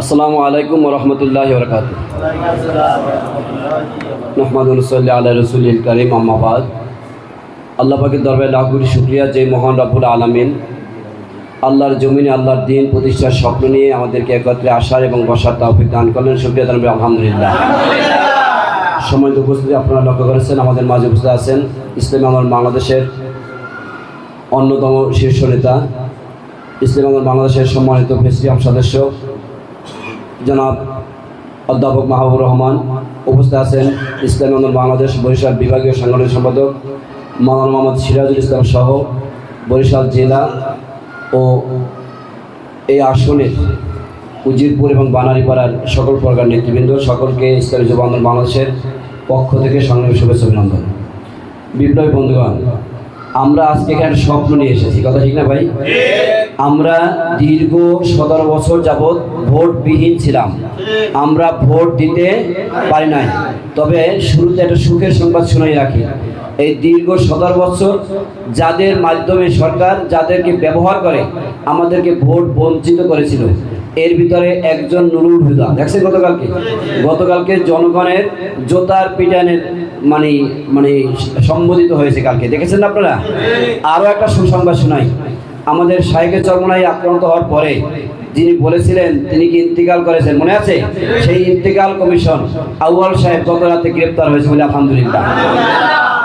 আসসালামু আলাইকুম রহমতুল্লাহ বরকাত নহমাদুল্লাহ আল্লাহ রসুল করিম আম্মাবাদ আল্লাহ পাকের দরবারে লাখ শুক্রিয়া, যে মহান রাবুল আলমিন আল্লাহর জমিনে আল্লাহর দিন প্রতিষ্ঠার স্বপ্ন নিয়ে আমাদেরকে একত্রে আসার এবং বসার তৌফিক দান করলেন। শুক্রিয়া জানাবে, আলহামদুলিল্লাহ। সময় উপস্থিতি আপনারা লক্ষ্য করেছেন, আমাদের মাঝে উপস্থিত আছেন ইসলাম আমার বাংলাদেশের অন্যতম শীর্ষ নেতা, ইসলাম আমার বাংলাদেশের সম্মানিত প্রেসিডিয়াম সদস্য জনাব অধ্যাপক মাহবুর রহমান উপস্থিত আছেন ইসলাম আন্দোলন বাংলাদেশ বরিশাল বিভাগীয় সাংগঠনিক সম্পাদক মাওলানা মোহাম্মদ সিরাজুল ইসলাম সহ বরিশাল জেলা ও এই আসনের উজিরপুর এবং বানারীপাড়ার সকল প্রকার নেতৃবৃন্দ সকলকে ইসলামী যুব আন্দোলন বাংলাদেশের পক্ষ থেকে সংগ্রামী শুভেচ্ছা অভিনন্দন। বিপ্লবী বন্ধুগণ আমরা আজকে এখানে স্বপ্ন নিয়ে এসেছি। কথা ঠিক না ভাই? আমরা দীর্ঘ সতেরো বছর যাবৎ ভোটবিহীন ছিলাম। আমরা ভোট দিতে পারি নাই। তবে শুরুতে একটা সুখের সংবাদ শুনাই রাখি। এই দীর্ঘ সতেরো বছর যাদের মাধ্যমে সরকার যাদেরকে ব্যবহার করে আমাদেরকে ভোট বঞ্চিত করেছিল এর ভিতরে একজন নুরুল হুদা। দেখছেন গতকালকে? গতকালকে জনগণের জোতার পিটানের মানে মানে সম্বোধিত হয়েছে কালকে। দেখেছেন আপনারা? আরও একটা সুসংবাদ শোনাই। আমাদের সাইকেল চরমনায় আক্রান্ত হওয়ার পরে যিনি বলেছিলেন, তিনি কি ইন্তিকাল করেছেন? মনে আছে? সেই ইন্তিকাল কমিশন আউয়াল সাহেব গত রাতে গ্রেপ্তার হয়েছে বলে আলহামদুলিল্লাহ।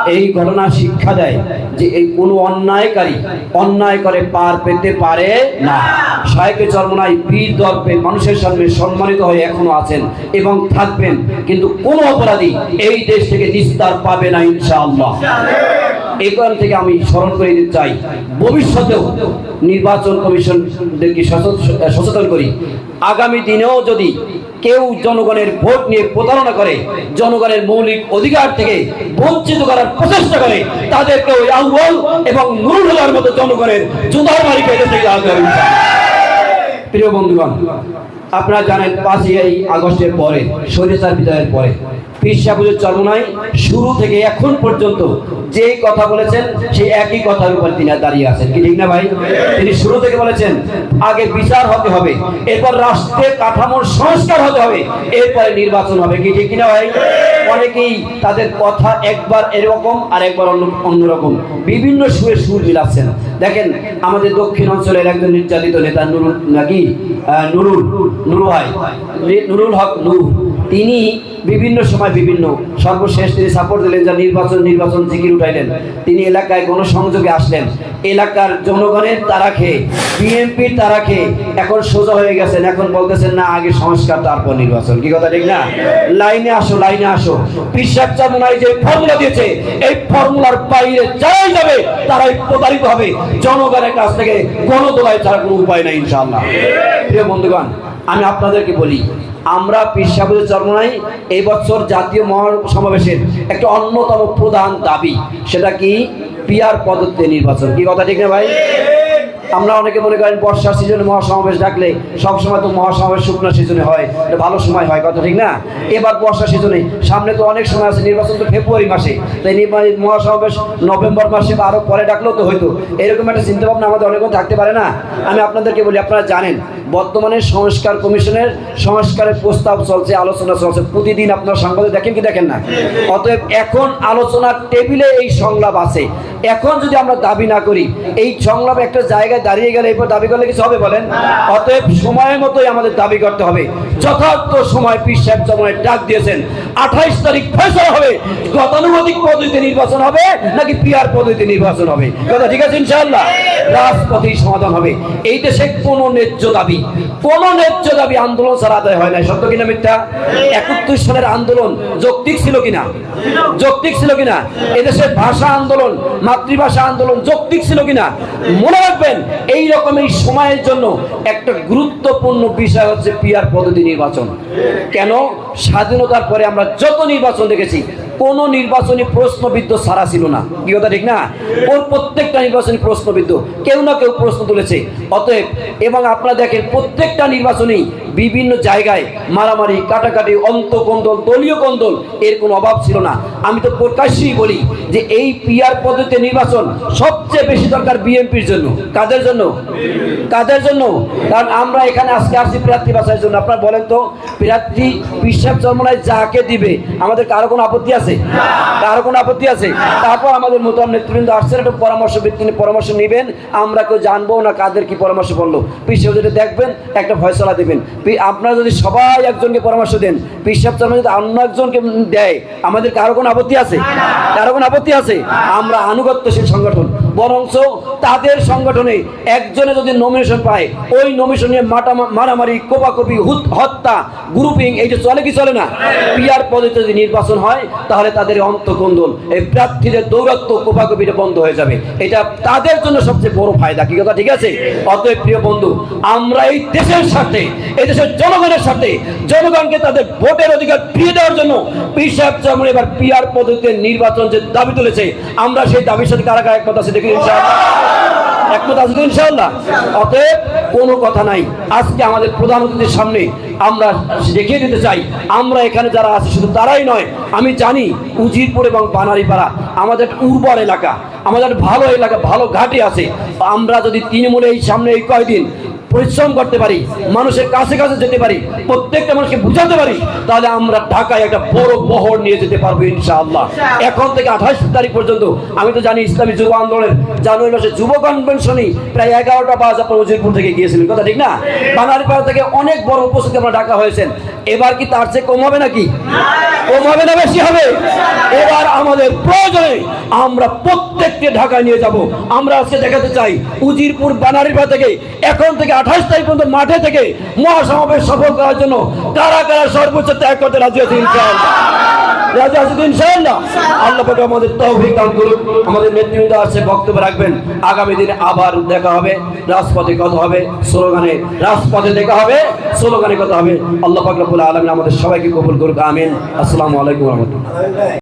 এই ঘটনা শিক্ষা দেয় যে এই কোনো অন্যায়কারী অন্যায় করে পার পেতে পারে না। সাহেকে চর্মনায় বীর দর্পে মানুষের সামনে সম্মানিত হয়ে এখনও আছেন এবং থাকবেন, কিন্তু কোনো অপরাধী এই দেশ থেকে নিস্তার পাবে না ইনশাআল্লাহ। এই কারণ থেকে আমি স্মরণ করে দিতে চাই, ভবিষ্যতেও নির্বাচন কমিশনদেরকে সচেত- সচেতন করি। আগামী দিনেও যদি কেউ জনগণের ভোট নিয়ে প্রতারণা করে, জনগণের মৌলিক অধিকার থেকে বঞ্চিত করার প্রচেষ্টা করে, তাদেরকে ওই আউ্বাল এবং নুরুল হলার মতো জনগণের জুতার মারি পেতে থেকে। প্রিয় বন্ধুগণ, আপনারা জানেন পাঁচই আগস্টের পরে সরিষার বিদায়ের পরে পীর সাহেবের চরমনায় শুরু থেকে এখন পর্যন্ত যে কথা বলেছেন, সেই একই কথার উপর তিনি দাঁড়িয়ে আছেন। ঠিক না ভাই? তিনি শুরু থেকে বলেছেন, আগে বিচার হতে হবে, এরপর রাষ্ট্রের কাঠামোর সংস্কার হতে হবে, এরপরে নির্বাচন হবে। কি ঠিক কিনা ভাই? অনেকেই তাদের কথা একবার এরকম আর একবার অন্য অন্যরকম। বিভিন্ন সুরে সুর মিলাচ্ছেন। দেখেন, আমাদের দক্ষিণ অঞ্চলের একজন নির্যাতিত নেতা নুরুল নাকি? নুরুল নুরু ভাই। নুরুল হক নূর। তিনি বিভিন্ন সময় বিভিন্ন সর্বশেষ তিনি সাপোর্ট দিলেন, যা নির্বাচন নির্বাচন জিকির উঠাইলেন। তিনি এলাকায় গণসংযোগে আসলেন। এলাকার জনগণের তারা খেয়ে, বিএনপির তারা খেয়ে এখন সোজা হয়ে গেছেন। এখন বলতেছেন, না, আগে সংস্কার, তারপর নির্বাচন। কি কথা, ঠিক না? লাইনে আসো লাইনে আসো। বিশ্বাস চামনাই যে ফর্মুলা দিয়েছে, এই ফর্মুলার বাইরে যারাই যাবে, তারাই প্রতারিত হবে। জনগণের কাছ থেকে গণদোলায় ছাড়া কোনো উপায় নাই ইনশাল্লাহ প্রিয় বন্ধুগণ, আমি আপনাদেরকে বলি আমরা পীর সাহেবের চরমনাই এই বছর জাতীয় মহাসমাবেশের একটা অন্যতম প্রধান দাবি, সেটা কি? পিয়ার পদ্ধতিতে নির্বাচন। কি কথা ঠিক না ভাই? আমরা অনেকে মনে করেন বর্ষার সিজনে মহাসমাবেশ ডাকলে সবসময় তো মহাসমাবেশ শুকনো সিজনে হয়, এটা ভালো সময় হয়, কথা ঠিক না? এবার বর্ষা সিজনে, সামনে তো অনেক সময় আছে, নির্বাচন তো ফেব্রুয়ারি মাসে, তাই মহাসমাবেশ নভেম্বর মাসে বা আরও পরে ডাকলেও তো হয়তো এরকম একটা চিন্তা ভাবনা আমাদের অনেক থাকতে পারে না। আমি আপনাদেরকে বলি, আপনারা জানেন বর্তমানে সংস্কার কমিশনের সংস্কারের প্রস্তাব চলছে, আলোচনা চলছে। প্রতিদিন আপনার সংবাদে দেখেন কি দেখেন না? অতএব এখন আলোচনার টেবিলে এই সংলাপ আছে। এখন যদি আমরা দাবি না করি, এই সংলাপ একটা জায়গায় দাঁড়িয়ে গেলে এরপর দাবি করলে কিছু হবে বলেন? অতএব সময়ের মতোই আমাদের দাবি করতে হবে। যথার্থ সময় পীর সাহেব ডাক দিয়েছেন, আঠাইশ তারিখ ফেসলা হবে। গতানুগতিক পদ্ধতিতে নির্বাচন হবে নাকি পিয়ার পদ্ধতিতে নির্বাচন হবে? কথা ঠিক আছে ইনশাআল্লাহ? রাজপথেই সমাধান হবে। এই দেশে কোনো ন্যায্য দাবি কোন ন্যায্য দাবি আন্দোলন ছাড়া আদায় হয় না সত্য কিনা মিথ্যা? একাত্তর সালের আন্দোলন যৌক্তিক ছিল কিনা? যৌক্তিক ছিল কিনা? এদেশের ভাষা আন্দোলন মাতৃভাষা আন্দোলন যৌক্তিক ছিল কিনা? মনে রাখবেন এই রকম এই সময়ের জন্য একটা গুরুত্বপূর্ণ বিষয় হচ্ছে পিয়ার পদ্ধতি নির্বাচন। কেন? স্বাধীনতার পরে আমরা যত নির্বাচন দেখেছি কোন নির্বাচনী প্রশ্নবিদ্ধ সারা ছিল না। কি কথা ঠিক না? ওর প্রত্যেকটা নির্বাচনী প্রশ্নবিদ্ধ। কেউ না কেউ প্রশ্ন তুলেছে। অতএব, এবং আপনারা দেখেন প্রত্যেকটা নির্বাচনেই বিভিন্ন জায়গায় মারামারি, কাটাকাটি, অন্তকন্দল, দলীয় কন্দল, এর কোনো অভাব ছিল না। আমি তো প্রকাশ্যেই বলি যে এই পিয়ার পদ্ধতিতে নির্বাচন সবচেয়ে বেশি দরকার বিএনপির জন্য। কাদের জন্য? কাদের জন্য? কারণ আমরা এখানে আজকে আসছি প্রার্থী বাছাইয়ের জন্য। আপনারা বলেন তো, প্রার্থী বিশ্বাস চর্মনায় যাকে দিবে, আমাদের কারও কোনো আপত্তি আছে? কারও কোনো আপত্তি আছে? তারপর আমাদের মতো নেতৃবৃন্দ আসছেন, একটু পরামর্শ ভিত্তিতে পরামর্শ নেবেন। আমরা কেউ জানব না কাদের কি পরামর্শ বলল। যেটা দেখবেন, একটা ফয়সলা দেবেন। আপনারা যদি সবাই একজনকে পরামর্শ দেন পিসাব চর্মা যদি অন্য একজনকে দেয় আমাদের কারও কোনো আপত্তি আছে? কারও কোনো আপত্তি আছে? আমরা আনুগত্যশীল সংগঠন। বরঞ্চ তাদের সংগঠনে একজনে যদি নমিনেশন পায়, ওই নমিনেশন মারামারি, কোপাকপি, হুত হত্যা গ্রুপিং এইটা চলে কি চলে না? পিয়ার পদ্ধতিতে যদি নির্বাচন হয়, তাহলে তাদের অন্তকন্দল এই প্রার্থীদের দৌরত্ব কোপাকপিটা বন্ধ হয়ে যাবে। এটা তাদের জন্য সবচেয়ে বড় ফায়দা, কি কথা, ঠিক আছে? অতএব প্রিয় বন্ধু, আমরা এই দেশের স্বার্থে, এই দেশের জনগণের স্বার্থে, জনগণকে তাদের ভোটের অধিকার ফিরিয়ে দেওয়ার জন্য পীর সাহেব চরমন এবার পিয়ার পদ্ধতিতে নির্বাচন যে দাবি তুলেছে, আমরা সেই দাবির সাথে কারা কারা একমত আছে দেখি। চাই, আমরা এখানে যারা আছি শুধু তারাই নয়, আমি জানি উজিরপুর এবং বানারিপাড়া আমাদের উর্বর এলাকা, আমাদের ভালো এলাকা, ভালো ঘাটে আছে। আমরা যদি তৃণমূলে এই সামনে এই কয়দিন পরিশ্রম করতে পারি, মানুষের কাছে কাছে যেতে পারি, প্রত্যেকটা মানুষকে বুঝাতে পারি, তাহলে আমরা ঢাকায় একটা বড় বহর নিয়ে যেতে পারব ইনশাআল্লাহ। এখন থেকে আঠাশ তারিখ পর্যন্ত, আমি তো জানি ইসলামী যুব আন্দোলনের জানুয়ারি মাসে যুব কনভেনশনই প্রায় এগারোটা বাজ আপনার উজিরপুর থেকে গিয়েছিলেন, কথা ঠিক না? বানারীপাড়া থেকে অনেক বড় উপস্থিতি আমরা ডাকা হয়েছেন। এবার কি তার চেয়ে কম হবে নাকি? কম হবে না বেশি হবে? এবার আমাদের প্রয়োজনে আমরা প্রত্যেককে ঢাকায় নিয়ে যাব। আমরা আজকে দেখাতে চাই, উজিরপুর বানারীপাড়া থেকে এখন থেকে আঠাশ তারিখ পর্যন্ত মাঠে থেকে মহাসমাবেশ সফল করার জন্য কারা কারা সর্বোচ্চ ত্যাগ করতে রাজি আছে ইনশাআল্লাহ? রাজি আল্লাহ পাক আমাদের তৌফিক দান করুন আমাদের নেতৃবৃন্দ আছে বক্তব্য রাখবেন। আগামী দিনে আবার দেখা হবে। রাজপথে কথা হবে। স্লোগানে রাজপথে দেখা হবে। স্লোগানে কথা হবে। আল্লাহ পাক আমাদের সবাইকে কবুল করুক। আমিন। আসসালামু আলাইকুম